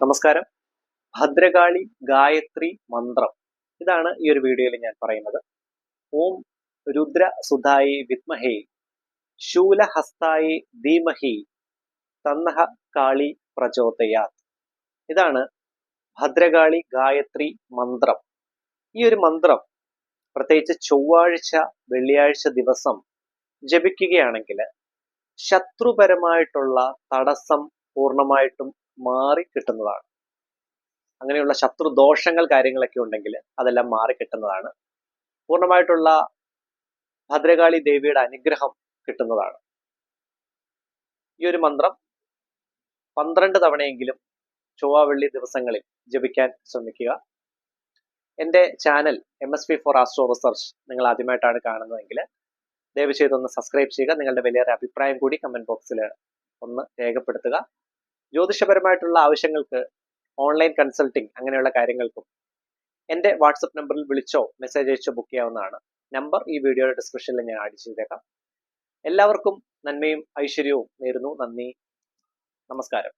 നമസ്കാരം. ഭദ്രകാളി ഗായത്രി മന്ത്രം. ഇതാണ് ഈ ഒരു വീഡിയോയിൽ ഞാൻ പറയുന്നത്. ഓം രുദ്ര സുധായി വിത്മഹേ ശൂലഹസ്തായി ധീമഹി തന്നഹ കാളി പ്രചോദയാത്. ഇതാണ് ഭദ്രകാളി ഗായത്രി മന്ത്രം. ഈ ഒരു മന്ത്രം പ്രത്യേകിച്ച് ചൊവ്വാഴ്ച വെള്ളിയാഴ്ച ദിവസം ജപിക്കുകയാണെങ്കിൽ ശത്രുപരമായിട്ടുള്ള തടസ്സം പൂർണമായിട്ടും മാറി കിട്ടുന്നതാണ്. അങ്ങനെയുള്ള ശത്രു ദോഷങ്ങൾ കാര്യങ്ങളൊക്കെ ഉണ്ടെങ്കിൽ അതെല്ലാം മാറി കിട്ടുന്നതാണ്. പൂർണമായിട്ടുള്ള ഭദ്രകാളി ദേവിയുടെ അനുഗ്രഹം കിട്ടുന്നതാണ്. ഈ ഒരു മന്ത്രം പന്ത്രണ്ട് തവണയെങ്കിലും ചൊവ്വ വെള്ളി ദിവസങ്ങളിൽ ജപിക്കാൻ ശ്രമിക്കുക. എന്റെ channel M S P for astro research നിങ്ങൾ ആദ്യമായിട്ടാണ് കാണുന്നതെങ്കിൽ ദയവ് ചെയ്തൊന്ന് സബ്സ്ക്രൈബ് ചെയ്യുക. നിങ്ങളുടെ വലിയൊരു അഭിപ്രായം കൂടി കമന്റ് ബോക്സിൽ ഒന്ന് രേഖപ്പെടുത്തുക. ജ്യോതിഷപരമായിട്ടുള്ള ആവശ്യങ്ങൾക്ക് ഓൺലൈൻ കൺസൾട്ടിംഗ് അങ്ങനെയുള്ള കാര്യങ്ങൾക്കും എന്റെ വാട്സപ്പ് നമ്പറിൽ വിളിച്ചോ മെസ്സേജ് അയച്ചോ ബുക്ക് ചെയ്യാവുന്നതാണ്. നമ്പർ ഈ വീഡിയോയുടെ ഡിസ്ക്രിപ്ഷനിൽ ഞാൻ ആഡ് ചെയ്തേക്കാം. എല്ലാവർക്കും നന്മയും ഐശ്വര്യവും നേരുന്നു. നന്ദി. നമസ്കാരം.